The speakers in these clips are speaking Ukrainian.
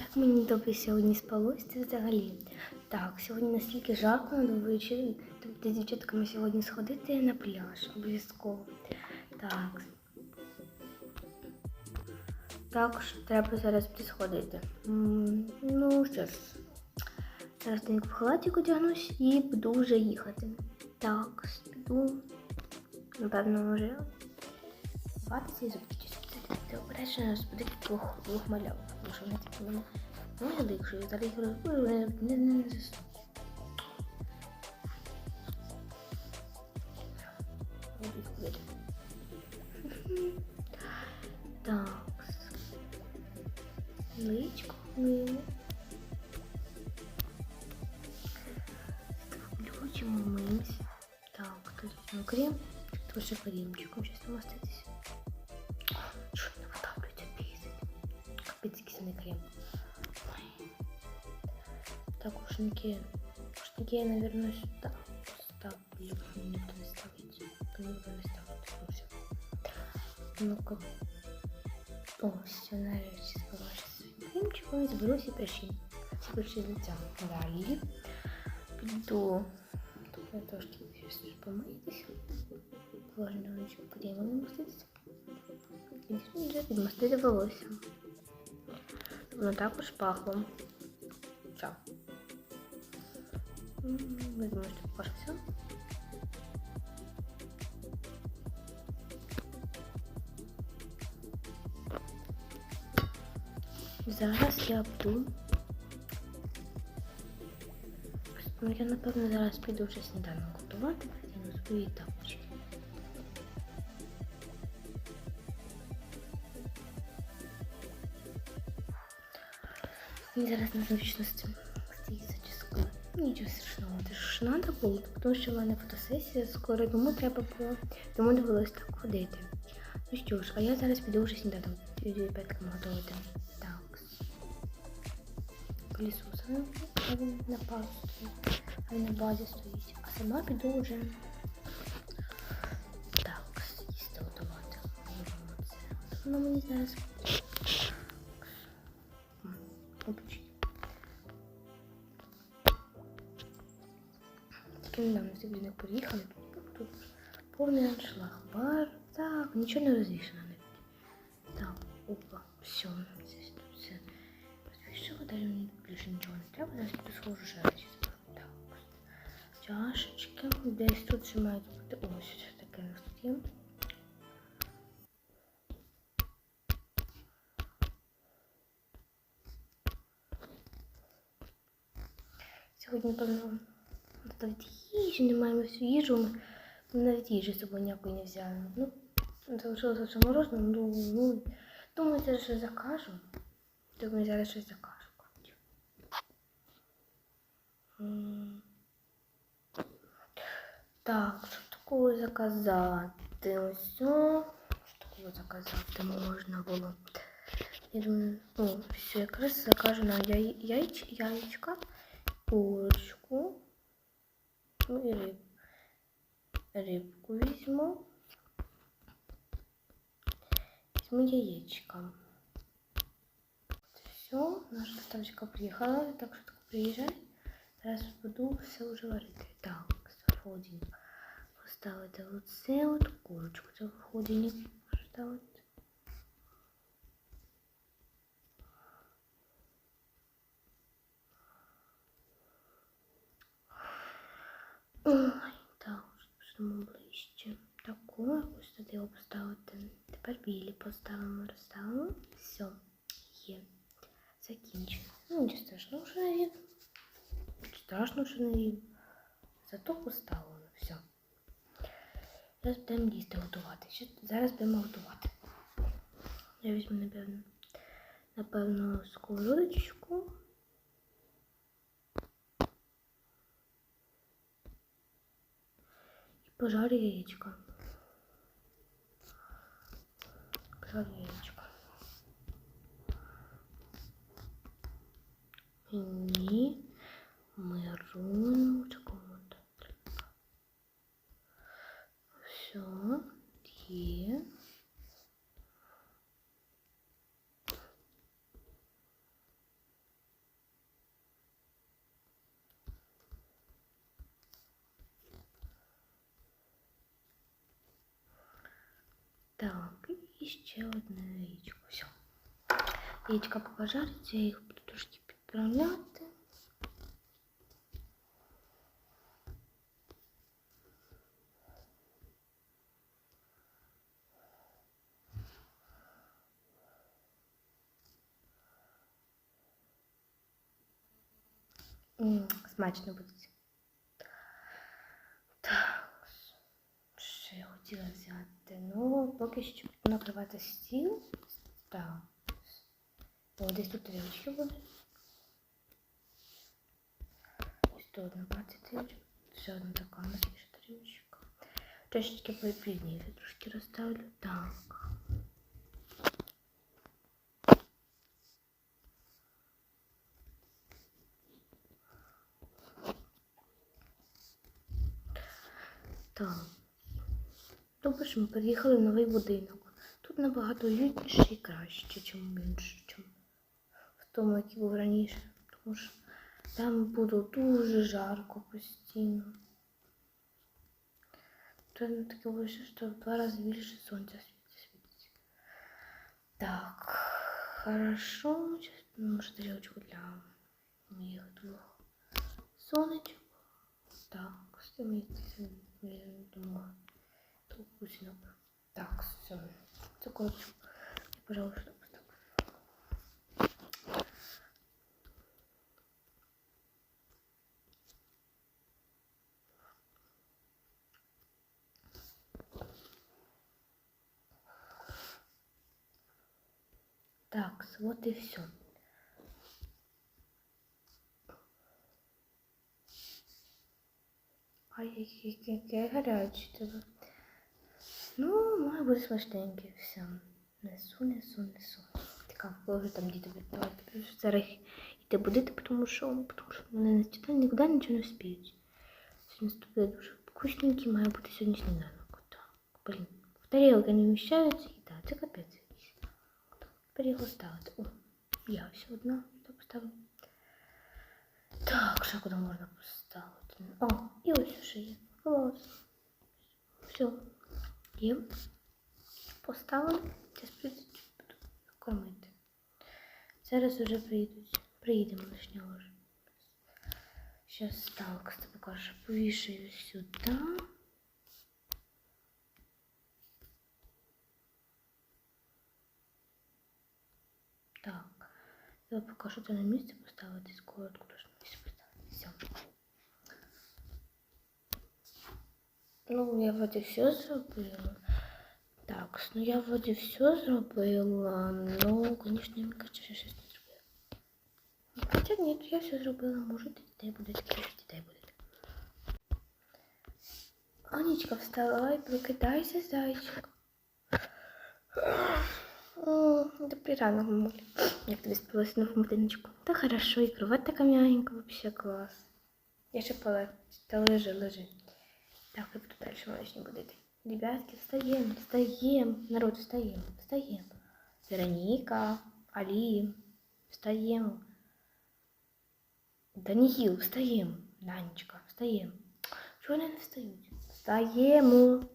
Як мені добре сьогодні спалось, це взагалі. Так, сьогодні настільки жарко на вечір. Тобто з дівчатками сьогодні сходити на пляж обов'язково. Так. Також треба зараз підсходити. Ну що ж, зараз в халатик одягнусь і буду вже їхати. Так, піду. Напевно, вже Бавитися і зубки чистити. Ти обережно розбуди двох двох малявок, тому що вони такі мене могли, якщо я зараз їх розбую, вони не, не, не заснуть. Так. Личко мило. Включимо мимось. Так, тут візьмемо крем. Тут ще кремчиком щось намаститися. Що Так, ушники. Ушники я, наверное, сюда ставлю. Никто не ставит. Никто не ставит. Ну. Ну-ка. О, все, нарешті збилася своїм кремчиком і зберу всі прищі. Всі прищі з лиця. Далі. Піду. Тут я трошки щось помитися. Влажничку кремом намаститися. І вже відмастити волосся. Воно також пахло. Ча. М, Ви думаєте, поки що все? Зараз я буду. Ну, я напевно зараз піду вже сніданок готувати, прийду свої тапочки. Мені зараз незручно з Нічого страшного, це ж треба було, тому що в мене фотосесія скоро, тому треба було, тому довелось так ходити. Ну що ж, а я зараз піду вже сніданок петками готувати. Так. Пилісос він на пасу а він на базі стоїть. А сама піду вже так, їсти готувати. Воно мені зараз Тільки недавно всі блін приїхали. Тут повний аншлаг. Бар. Так, нічого не розвішено навіть. Так, опа, все. Здесь тут все. Розвішено, далі мені більше нічого не треба. Зараз тут схожу ще речі зберу. Так. Чашечки. Десь тут ще мають бути. Ось що таке у нас тут є. Сьогодні, певно, навіть їжі немає, ми всю їжу, ми навіть їжі з собою ніякої не взяли. Ну, залишилося все морозно, ну, ну, думаю, зараз щось закажу. Думаю, зараз щось закажу. Так, що такого заказати? Ось, що такого заказати можна було? Я думаю, о, все, якраз закажу на яй, яйч, яєчка курочку. Ну і риб. Рибку візьму. Візьму яєчка. Все, наша доставочка приїхала, так що так приїжджай. Зараз буду все вже варити. Так, холодильник. Поставити оце от курочку. Це в холодильник поставити. Ближче. Таку ось туди поставити. Тепер білі поставимо, розставимо. Все, є. Закінчено. Ну, нічого страшного, що не. Страшно, що не рів. Зато поставлено. Все. Зараз будемо їсти готувати. Ще- Зараз будемо готувати. Я візьму, напевно, напевно, сковородочку. Пожарю яєчко. Пожарю яєчко. Мені мирону такому-то. Все, є. Так, і ще одне яєчко. Все. Яєчка покажариться, я їх буду трошки підправляти. М, Смачно буде. Хотіла взяти? Ну, поки що накривати стіл. Так. О, десь тут тарілочки будуть. Ось тут одна бачите тарілочка. Ще одна така ще тарілочка. Трошечки пізніше трошки розставлю. Так. Так. Добре, що ми переїхали в новий будинок. Тут набагато уютніше і краще, ніж в іншому, в тому, який був раніше. Тому що там було дуже жарко постійно. Це не таке вище, що в два рази більше сонця світить-. Так, хорошо. Може тарілочку для моїх двох сонечок. Так, з я думала. Тут вкусненько. Так, все. Цукорочку. Я, пожалуйста, поставлю. Так, вот и все. Ай, яке, яке Ну, має смачненьке все. Несу, несу, несу. Цікаво, коли там діти відбувають. Зараз йти будити, тому що, тому що вони не читають, нікуди нічого не вспіють. Сьогодні ступили дуже вкусненький, має бути сьогодні сніданок. Так, блін. В тарілки не вміщаються і так, це капець. Тепер його ставити. О, я ще одна так поставлю. Так, що куди можна поставити? О, і ось ще є. Клас. Все. Є. Поставили. Зараз прийдуть, буду кормити. Зараз уже прийдуть. Приїдемо лишнього вже. Зараз так, ти покажу. Повішаю сюди. Так. Я покажу це на місце поставити скоротку, теж на місце поставити. Все. Ну, я вроде все зробила. Так, ну я вроде все зробила, ну, конечно, кажется, що щось не зробила. Хоча ні, я все зробила, може дітей буде, скільки дітей буде. Анечка, вставай, прокидайся, зайчик. Добрий ранок, мамуль. Як тобі спалося на будиночку? Та хорошо, і кровать така м'ягенька, вообще клас. Я ще полежу, та лежи, лежи. Так, я буду дальше малыш будете. Ребятки, встаем, встаем. Народ, встаем, встаем. Вероника, Али, встаем. Даниил, встаем. Данечка, встаем. Чего они не встают? Встаем.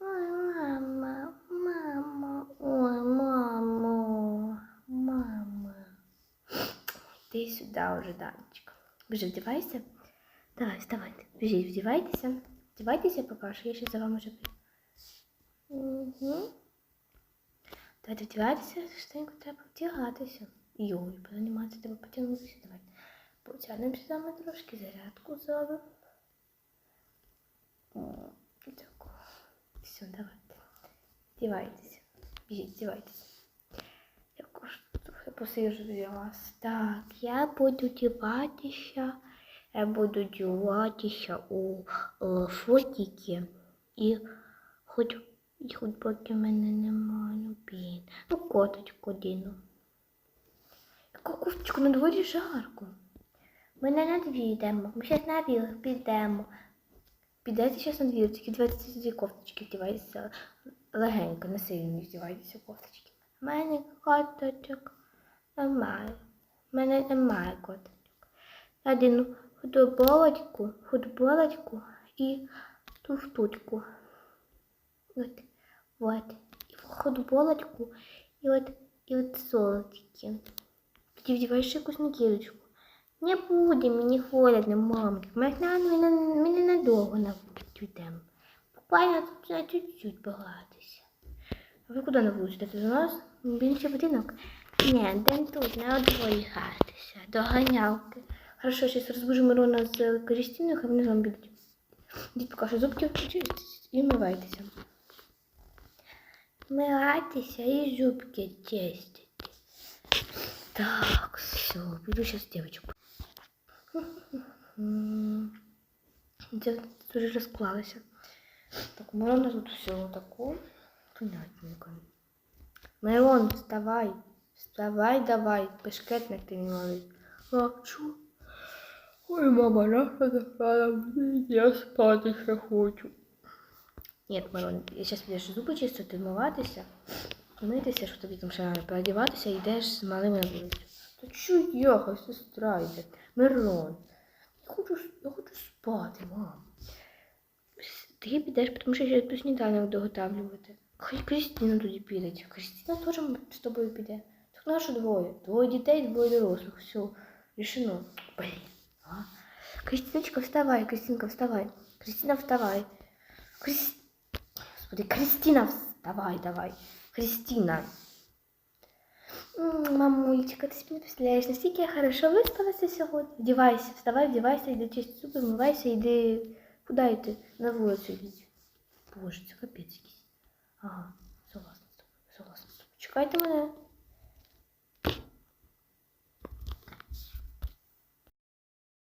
Ой, мама, мама, ой, мама, мама. Ты сюда уже, Данечка. Бежи, вдевайся. Давай, вставайте. Біжіть, вдівайтеся. Вдівайтеся, поки що я ще за вами прийду. Угу. Давайте вдівайтеся, швиденько треба вдягатися. Йой, позаніматися, треба потягнутися. Давай. Потягнемося з вами трошки, зарядку зробимо. Дякую. Все, давайте. Вдівайтеся. Біжіть, вдівайтеся. Я кож трохи посижу для вас. Так, я буду вдіватися. Я буду діватися у е, фотики і хоч, і хоч поки мене немає, ну блін. Ну коточку діну. Яку кофточку на дворі жарко. Ми не на двір йдемо, ми зараз на двір підемо. Підете зараз на двір, тільки дивіться ці кофточки, вдівайтеся легенько, не сильно вдівайтеся кофточки. У мене коточок немає. У мене немає коточок. Один футболочку, футболочку и туфтучку. Вот, вот. походу полочку і от, і от золотики. Тоді вдіваєш якусь накидочку. Не буде, мені холодно, мамки. Ми ми ненадовго на вулицю йдемо. Буквально на чуть-чуть погратися. А ви куди на вулицю? Йдете до нас? Інший будинок? Ні, йдемо тут, на дворі гратися. До ганялки. Хорошо, зараз розбужу Мирона з Крістіною, хай вони з вами підуть. Дід поки що зубки чистіть і вмивайтеся. Вмивайтеся і зубки чистіть. Так, все, піду дівчинку. М, Це дуже розклалося. Так, Мирона тут все тако. Понятненько. Мирон, вставай. Вставай, давай. Бешкетник ти не малий. А, чу? Ой, мама, наша закрала. Я спати ще хочу. Нет, Мирон, я зараз підеш зуби чистити, вмиватися, митися, що тобі там ще переодіватися йдеш з малими на вулицю. Та чу я, хай сестра йде. Мирон, я хочу, я хочу спати, мам. Ти підеш, тому що я тут сніданок доготавлювати. Хай Крістіна тоді піде. Крістіна теж з тобою піде. Так наші двоє. Двоє дітей, двоє дорослих. Все, рішено. Блін. А? Крістіночка, вставай, Крістінка, вставай. Крістіна, вставай. Кріс... Господи, Кристина, вставай, давай. Кристина. М, Мамулечка, ти собі не представляєш, настільки я хорошо виспалася сьогодні. Вдівайся, вставай, вдівайся, йди чисти зуби, вмивайся, йди. Куди йти? На вулицю йдіть. Боже, це капець якийсь. Ага, согласна з тобою, согласна з тобою. Чекайте мене.